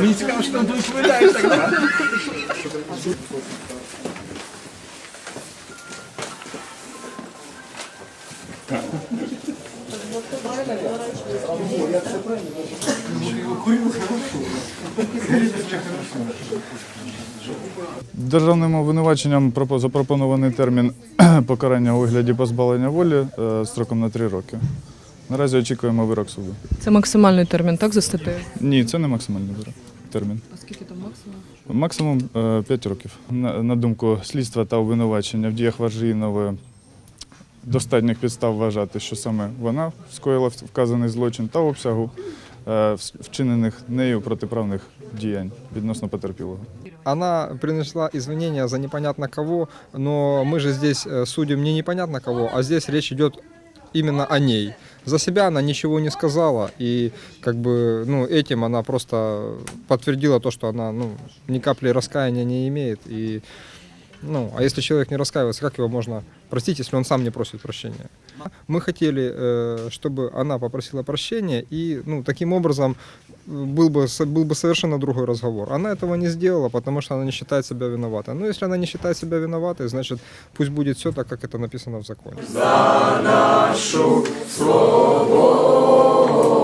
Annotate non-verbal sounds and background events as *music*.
Мені цікаво, що там ти відповідаєш так. да? Державним обвинуваченням запропонований термін *clears throat* покарання у вигляді позбавлення волі е, строком на 3 роки. Наразі очікуємо вирок суду. Це максимальний термін, так, за статтею? Ні, це не максимальний вирок. Термін. А скільки там максимум? Максимум 5 років. На, думку слідства та обвинувачення в діях Варжіїнової достатніх підстав вважати, що саме вона скоїла вказаний злочин та обсягу е, вс- вчинених нею протиправних діянь відносно потерпілого. Она принесла извинения за непонятно кого, но мы же здесь э, судим не непонятно кого, а здесь речь идет именно о ней. За себя она ничего не сказала, и как бы, ну, этим она просто подтвердила то, что она, ну, ни капли раскаяния не имеет. И, ну, а если человек не раскаивается, как его можно простить, если он сам не просит прощения? Мы хотели, э, чтобы она попросила прощения, и, ну, таким образом э, был бы, с- был бы совершенно другой разговор. Она этого не сделала, потому что она не считает себя виноватой. Но если она не считает себя виноватой, значит, пусть будет все так, как это написано в законе. нашу свободу.